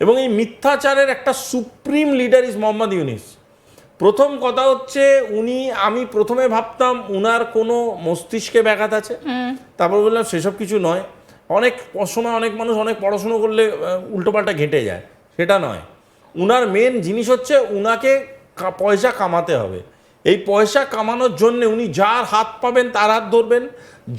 এবং এই মিথ্যাচারের একটা supreme leader is Mohammad Yunus. প্রথম কথা হচ্ছে উনি আমি প্রথমে ভাবতাম উনার কোনো মস্তিষ্কে ব্যাঘাত আছে। তারপর বললাম সেসব কিছু নয়। অনেক সময় অনেক মানুষ অনেক পড়াশুনো করলে উল্টোপাল্টা ঘেঁটে যায়। সেটা নয়। উনার মেন জিনিস হচ্ছে উনাকে পয়সা কামাতে হবে। এই পয়সা কামানোর জন্য উনি যার হাত পাবেন তার হাত ধরবেন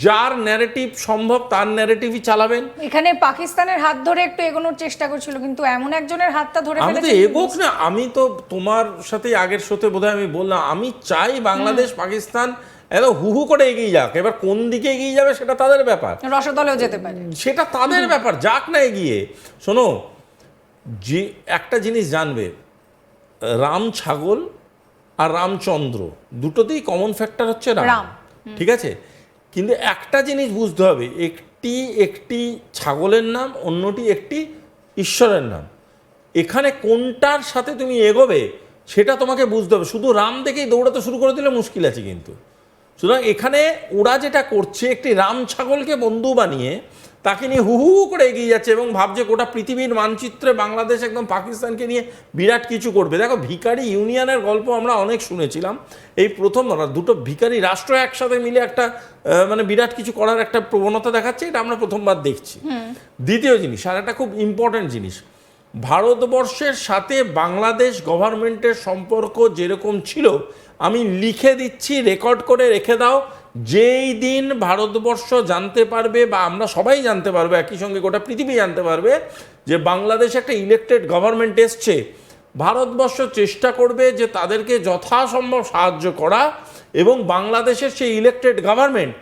যার ন্যারেটিভ সম্ভব তার ন্যারেটিভই চালাবেন। এখানে পাকিস্তানের হাত ধরে একটু এগোনোর চেষ্টা করছিল কিন্তু এমন একজনের হাতটা ধরে আমি তো এগোক না আমি তো তোমার সাথে আগের সাথে বোধহয় আমি বললাম আমি চাই বাংলাদেশ পাকিস্তান এত হু হু করে এগিয়ে যাক এবার কোন দিকে এগিয়ে যাবে সেটা তাদের ব্যাপার। রসদলেও যেতে পারে। সেটা তাদের ব্যাপার যাক না এগিয়ে। শোনো যে একটা জিনিস জানবে রাম ছাগল আর রামচন্দ্র দুটোতেই কমন ফ্যাক্টর হচ্ছে রাম। ঠিক আছে? কিন্তু একটা জিনিস বুঝতে হবে একটি একটি ছাগলের নাম অন্যটি একটি ঈশ্বরের নাম। এখানে কোনটার সাথে তুমি এগোবে সেটা তোমাকে বুঝতে হবে। শুধু রাম দেখেই দৌড়াতে শুরু করে দিলে মুশকিল আছে কিন্তু। সুতরাং এখানে ওরা যেটা করছে একটি রাম ছাগলকে বন্ধু বানিয়ে তাকে নিয়ে হু হু করে এগিয়ে যাচ্ছে এবং ভাবছে গোটা পৃথিবীর মানচিত্রে বাংলাদেশ একদম পাকিস্তানকে নিয়ে বিরাট কিছু করবে। দেখো ভিখারি ইউনিয়নের গল্প আমরা অনেক শুনেছিলাম। এই প্রথম দুটো ভিখারি রাষ্ট্র একসাথে মিলে একটা মানে বিরাট কিছু করার একটা প্রবণতা দেখাচ্ছে এটা আমরা প্রথমবার দেখছি। দ্বিতীয় জিনিস আর একটা খুব ইম্পর্ট্যান্ট জিনিস ভারতবর্ষের সাথে বাংলাদেশ গভর্নমেন্টের সম্পর্ক যেরকম ছিল আমি লিখে দিচ্ছি রেকর্ড করে রেখে দাও যেই দিন ভারতবর্ষ জানতে পারবে বা আমরা সবাই জানতে পারবে, একই সঙ্গে গোটা পৃথিবী জানতে পারবে, যে বাংলাদেশ একটা ইলেকটেড গভর্নমেন্ট এসছে, ভারতবর্ষ চেষ্টা করবে যে তাদেরকে যথাসম্ভব সাহায্য করা এবং বাংলাদেশের সেই ইলেকটেড গভর্নমেন্ট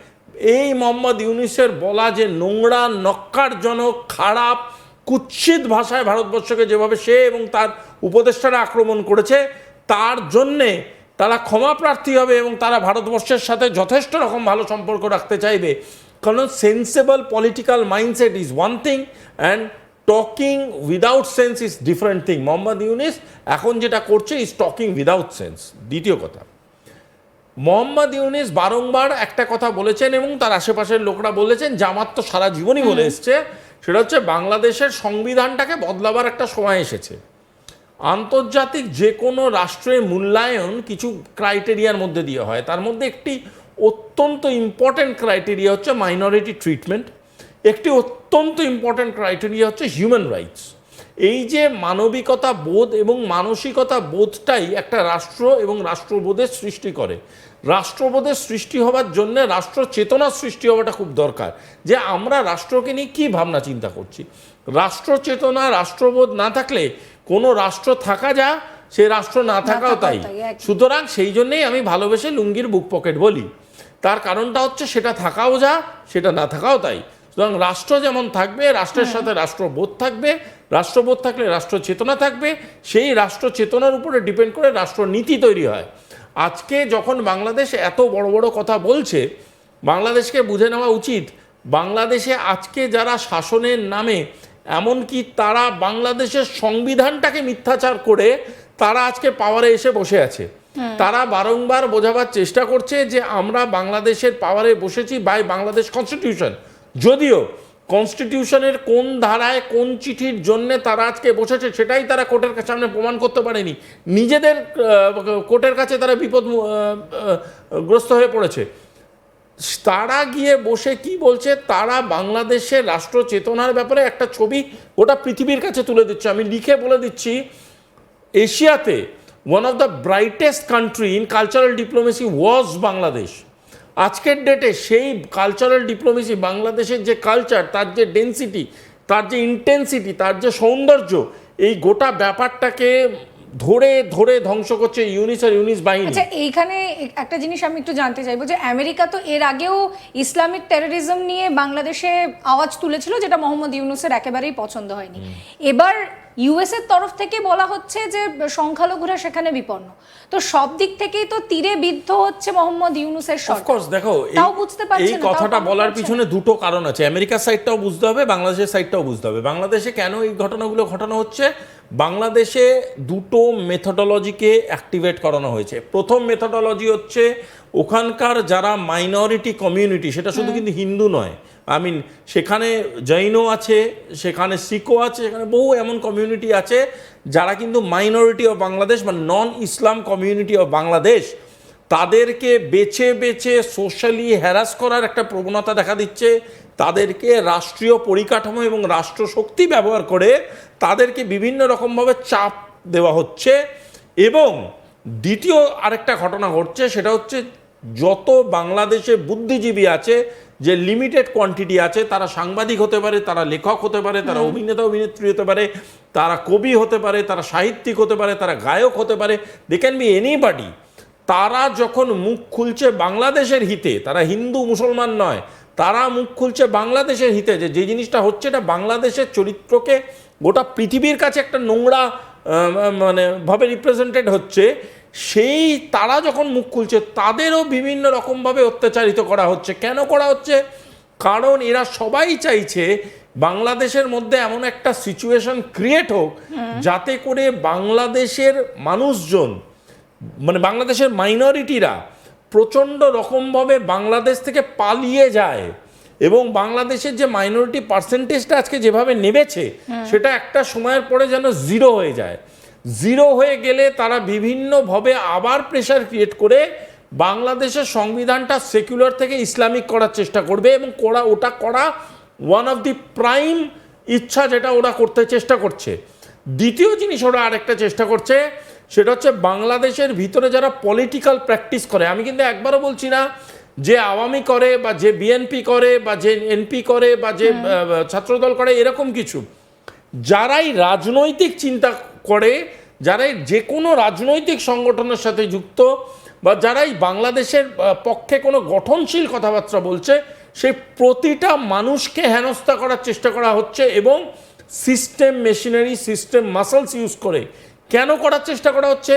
এই মোহাম্মদ ইউনিসের বলা যে নোংরা, নক্কারজনক, খারাপ, কুৎসিত ভাষায় ভারতবর্ষকে যেভাবে সে এবং তার উপদেষ্টারা আক্রমণ করেছে, তার জন্যে তারা ক্ষমা প্রার্থী হবে এবং তারা ভারতবর্ষের সাথে যথেষ্ট রকম ভালো সম্পর্ক রাখতে চাইবে। কারণ sensible political mindset is one thing and talking without sense is different thing Mohammad Yunus এখন যেটা করছে ইজ টকিং উইদাউট সেন্স দ্বিতীয় কথা মোহাম্মদ ইউনিস বারংবার একটা কথা বলেছেন এবং তার আশেপাশের লোকরা বলেছেন জামাত তো সারা জীবনই বলে এসছে সেটা হচ্ছে বাংলাদেশের সংবিধানটাকে বদলাবার একটা সময় এসেছে। আন্তর্জাতিক যে কোনো রাষ্ট্রের মূল্যায়ন কিছু ক্রাইটেরিয়ার মধ্যে দিয়ে হয়। তার মধ্যে একটি অত্যন্ত ইম্পর্ট্যান্ট ক্রাইটেরিয়া হচ্ছে মাইনরিটি ট্রিটমেন্ট একটি অত্যন্ত ইম্পর্ট্যান্ট ক্রাইটেরিয়া হচ্ছে হিউম্যান রাইটস এই যে মানবিকতা বোধ এবং মানসিকতা বোধটাই একটা রাষ্ট্র এবং রাষ্ট্রবোধের সৃষ্টি করে। রাষ্ট্রবোধের সৃষ্টি হওয়ার জন্য রাষ্ট্র চেতনার সৃষ্টি হওয়াটা খুব দরকার। যে আমরা রাষ্ট্রকে নিয়ে কী ভাবনা চিন্তা করছি? রাষ্ট্র চেতনা রাষ্ট্রবোধ না থাকলে কোনো রাষ্ট্র থাকা যা সে রাষ্ট্র না থাকাও তাই, সুতরাং সেই জন্যেই আমি ভালোবেসে লুঙ্গির বুক পকেট বলি। তার কারণটা হচ্ছে সেটা থাকাও যা সেটা না থাকাও তাই। সুতরাং রাষ্ট্র যেমন থাকবে রাষ্ট্রের সাথে রাষ্ট্রবোধ থাকবে রাষ্ট্রবোধ থাকলে রাষ্ট্র চেতনা থাকবে সেই রাষ্ট্র চেতনার উপরে ডিপেন্ড করে রাষ্ট্রনীতি তৈরি হয়। আজকে যখন বাংলাদেশ এত বড় বড় কথা বলছে বাংলাদেশকে বুঝে নেওয়া উচিত বাংলাদেশে আজকে যারা শাসনের নামে এমনকি তারা বাংলাদেশের সংবিধানটাকে মিথ্যাচার করে তারা আজকে পাওয়ারে এসে বসে আছে। তারা বারংবার বোঝাবার চেষ্টা করছে যে আমরা বাংলাদেশের পাওয়ারে বসেছি বাই বাংলাদেশ কনস্টিটিউশন যদিও কনস্টিটিউশনের কোন ধারায় কোন চিঠির জন্য তারা আজকে বসেছে সেটাই তারা কোর্টের সামনে প্রমাণ করতে পারেনি। নিজেদের কোর্টের কাছে তারা বিপদ গ্রস্ত হয়ে পড়েছে। তারা গিয়ে বসে কি বলছে? তারা বাংলাদেশের রাষ্ট্র চেতনার ব্যাপারে একটা ছবি গোটা পৃথিবীর কাছে তুলে দিচ্ছে। আমি লিখে বলে দিচ্ছি, এশিয়াতে one of the brightest country in cultural diplomacy was Bangladesh আজকের ডেটে সেই কালচারাল ডিপ্লোমেসি বাংলাদেশের যে কালচার তার যে ডেন্সিটি তার যে ইন্টেন্সিটি তার যে সৌন্দর্য, এই গোটা ব্যাপারটাকে ধরে ধরে ধ্বংস করছে ইউনিস আর ইউনিস বাহিনী। আচ্ছা এইখানে একটা জিনিস আমি একটু জানতে চাইব যে আমেরিকা তো এর আগেও ইসলামিক টেরোরিজম নিয়ে বাংলাদেশে আওয়াজ তুলেছিল যেটা মোহাম্মদ ইউনুসের একেবারেই পছন্দ হয়নি। এবার ইউএস এর তরফ থেকে বলা হচ্ছে যে সংখ্যালঘুরা সেখানে বিপন্ন। তো সব দিক থেকেই তো তীরে বিদ্ধ হচ্ছে মোহাম্মদ ইউনুসের সরকার। দেখো তাও বুঝতে পারছে এই কথাটা বলার পিছনে দুটো কারণ আছে। আমেরিকার সাইডটাও বুঝতে হবে বাংলাদেশের সাইডটাও বুঝতে হবে। বাংলাদেশে কেন এই ঘটনাগুলো ঘটানো হচ্ছে? বাংলাদেশে দুটো মেথোডোলজিকে অ্যাক্টিভেট করানো হয়েছে। প্রথম মেথোডোলজি হচ্ছে ওখানকার যারা মাইনরিটি কমিউনিটি সেটা শুধু কিন্তু হিন্দু নয় আই মিন সেখানে জৈনও আছে, সেখানে শিখও আছে, সেখানে বহু এমন কমিউনিটি আছে যারা কিন্তু মাইনরিটি অফ বাংলাদেশ বা non Islam community of Bangladesh তাদেরকে বেছে বেছে সোশ্যালি হ্যারাস করার একটা প্রবণতা দেখা দিচ্ছে। তাদেরকে রাষ্ট্রীয় পরিকাঠামো এবং রাষ্ট্রশক্তি ব্যবহার করে তাদেরকে বিভিন্ন রকমভাবে চাপ দেওয়া হচ্ছে এবং দ্বিতীয় আরেকটা ঘটনা ঘটছে, সেটা হচ্ছে যত বাংলাদেশে বুদ্ধিজীবী আছে যে লিমিটেড কোয়ান্টিটি আছে তারা সাংবাদিক হতে পারে তারা লেখক হতে পারে তারা অভিনেতা অভিনেত্রী হতে পারে তারা কবি হতে পারে তারা সাহিত্যিক হতে পারে তারা গায়ক হতে পারে দে ক্যান বি এনিবাডি তারা যখন মুখ খুলছে বাংলাদেশের হিতে তারা হিন্দু মুসলমান নয় তারা মুখ খুলছে বাংলাদেশের হিতে যে যে জিনিসটা হচ্ছে এটা বাংলাদেশের চরিত্রকে গোটা পৃথিবীর কাছে একটা নোংরা মানে ভাবে রিপ্রেজেন্টেড হচ্ছে সেই তারা যখন মুখ খুলছে তাদেরও বিভিন্ন রকমভাবে অত্যাচারিত করা হচ্ছে। কেন করা হচ্ছে? কারণ এরা সবাই চাইছে বাংলাদেশের মধ্যে এমন একটা সিচুয়েশন ক্রিয়েট হোক যাতে করে বাংলাদেশের মানুষজন মানে বাংলাদেশের মাইনরিটিরা প্রচণ্ড রকমভাবে বাংলাদেশ থেকে পালিয়ে যায়। এবং বাংলাদেশের যে মাইনরিটি পার্সেন্টেজটা আজকে যেভাবে নেমেছে সেটা একটা সময়ের পরে যেন জিরো হয়ে যায়। জিরো হয়ে গেলে তারা বিভিন্নভাবে আবার প্রেশার ক্রিয়েট করে বাংলাদেশের সংবিধানটা সেকুলার থেকে ইসলামিক করার চেষ্টা করবে এবং করা ওটা করা ওয়ান অফ দি প্রাইম ইচ্ছা যেটা ওরা করতে চেষ্টা করছে। দ্বিতীয় জিনিস ওরা আরেকটা চেষ্টা করছে সেটা হচ্ছে বাংলাদেশের ভিতরে যারা পলিটিক্যাল প্র্যাকটিস করে আমি কিন্তু একবারও বলছি না যে আওয়ামী করে বা যে বিএনপি করে বা যে এনপি করে বা যে ছাত্রদল করে এরকম কিছু। যারাই রাজনৈতিক চিন্তা করে যারাই যে কোনো রাজনৈতিক সংগঠনের সাথে যুক্ত বা যারাই বাংলাদেশের পক্ষে কোনো গঠনশীল কথাবার্তা বলছে সেই প্রতিটা মানুষকে হেনস্থা করার চেষ্টা করা হচ্ছে এবং system machinery system muscles use করে। কেন করার চেষ্টা করা হচ্ছে?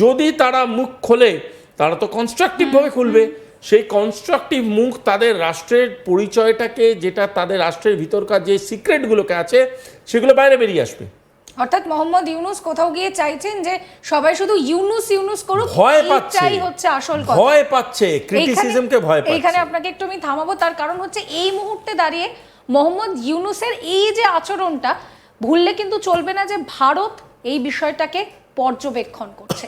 যদি তারা মুখ খোলে তারা তো কনস্ট্রাকটিভভাবে খুলবে। সেই কনস্ট্রাকটিভ মুখ তাদের রাষ্ট্রের পরিচয়টাকে যেটা তাদের রাষ্ট্রের ভিতরকার যে সিক্রেটগুলোকে আছে সেগুলো বাইরে বেরিয়ে আসবে। অর্থাৎ মোহাম্মদ ইউনুস কোথাও গিয়ে চাইছেন যে সবাই শুধু ইউনুস ইউনুস করুক ভয় পাচ্ছে। হচ্ছে আসল কথা। ভয় পাচ্ছে ক্রিটিসিজমকে ভয় পাচ্ছে। আপনাকে একটু আমি থামাবো তার কারণ হচ্ছে এই মুহূর্তে দাঁড়িয়ে মোহাম্মদ ইউনুসের এই যে আচরণটা ভুললে কিন্তু চলবে না যে ভারত এই বিষয়টাকে পর্যবেক্ষণ করছে।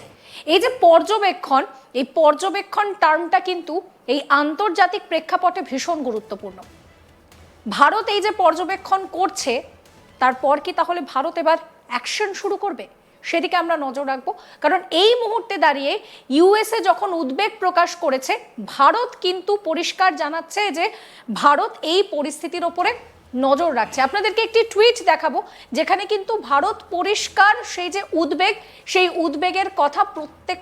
এই যে পর্যবেক্ষণ, এই পর্যবেক্ষণ টার্মটা কিন্তু এই আন্তর্জাতিক প্রেক্ষাপটে ভীষণ গুরুত্বপূর্ণ। ভারত এই যে পর্যবেক্ষণ করছে, তারপর কি তাহলে ভারত এবার অ্যাকশন শুরু করবে? সেদিকে আমরা নজর রাখব। কারণ এই মুহূর্তে দাঁড়িয়ে ইউএসএ যখন উদ্বেগ প্রকাশ করেছে, ভারত কিন্তু পরিষ্কার জানাচ্ছে যে ভারত এই পরিস্থিতির ওপরে নজর রাখছে। আপনাদেরকে একটি টুইট দেখাবো, যেখানে কিন্তু ভারত পরিষ্কার সেই যে উদ্বেগ, সেই উদ্বেগের কথা প্রত্যেক